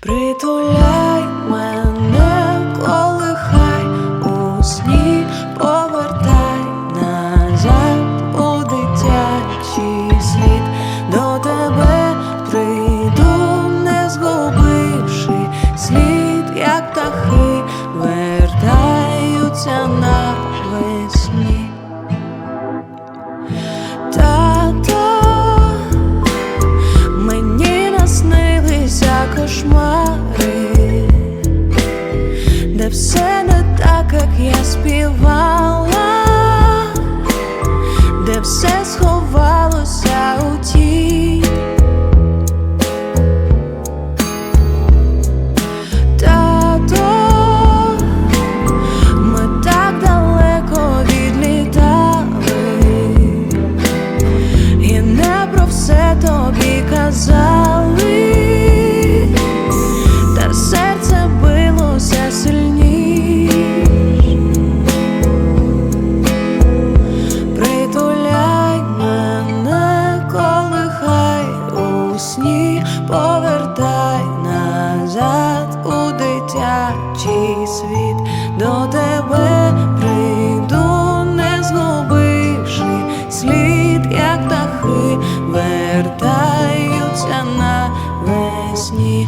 Притуляй так, як я співала, де все схоже. прийду, не згубивши слід, як птахи, вертаються на весні.